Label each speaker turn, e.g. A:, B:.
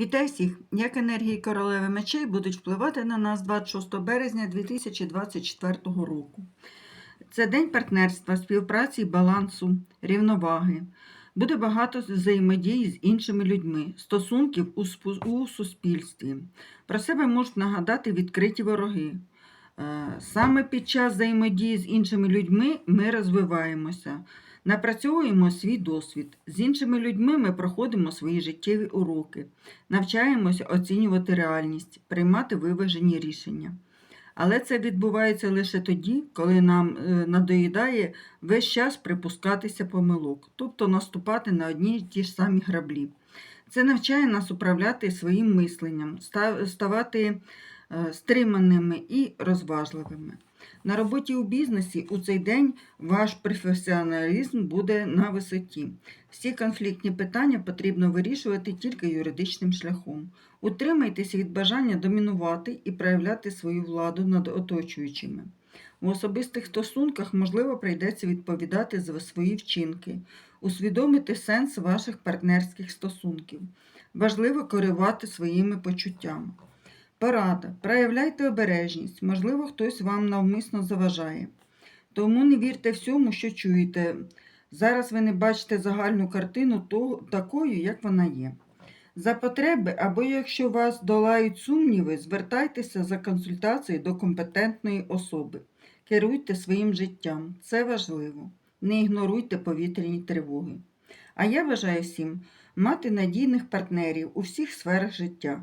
A: Вітаю всіх! Як енергії королеви мечей будуть впливати на нас 26 березня 2024 року. Це день партнерства, співпраці, балансу, рівноваги. Буде багато взаємодії з іншими людьми, стосунків у, суспільстві. Про себе можуть нагадати відкриті вороги. Е, Саме під час взаємодії з іншими людьми ми розвиваємося, напрацьовуємо свій досвід. З іншими людьми ми проходимо свої життєві уроки, навчаємося оцінювати реальність, приймати виважені рішення. Але це відбувається лише тоді, коли нам е, надоїдає весь час припускатися помилок, тобто наступати на одні й ті ж самі граблі. Це навчає нас управляти своїм мисленням, ставати стриманими і розважливими. На роботі у бізнесі у цей день ваш професіоналізм буде на висоті. Всі конфліктні питання потрібно вирішувати тільки юридичним шляхом. Утримайтеся від бажання домінувати і проявляти свою владу над оточуючими. У особистих стосунках, можливо, прийдеться відповідати за свої вчинки, усвідомити сенс ваших партнерських стосунків. Важливо керувати своїми почуттями. Порада. Проявляйте обережність, можливо, хтось вам навмисно заважає. Тому не вірте всьому, що чуєте. Зараз ви не бачите загальну картину такою, як вона є. За потреби, або якщо вас долають сумніви, звертайтеся за консультацією до компетентної особи. Керуйте своїм життям, це важливо. Не ігноруйте повітряні тривоги. А я бажаю всім мати надійних партнерів у всіх сферах життя.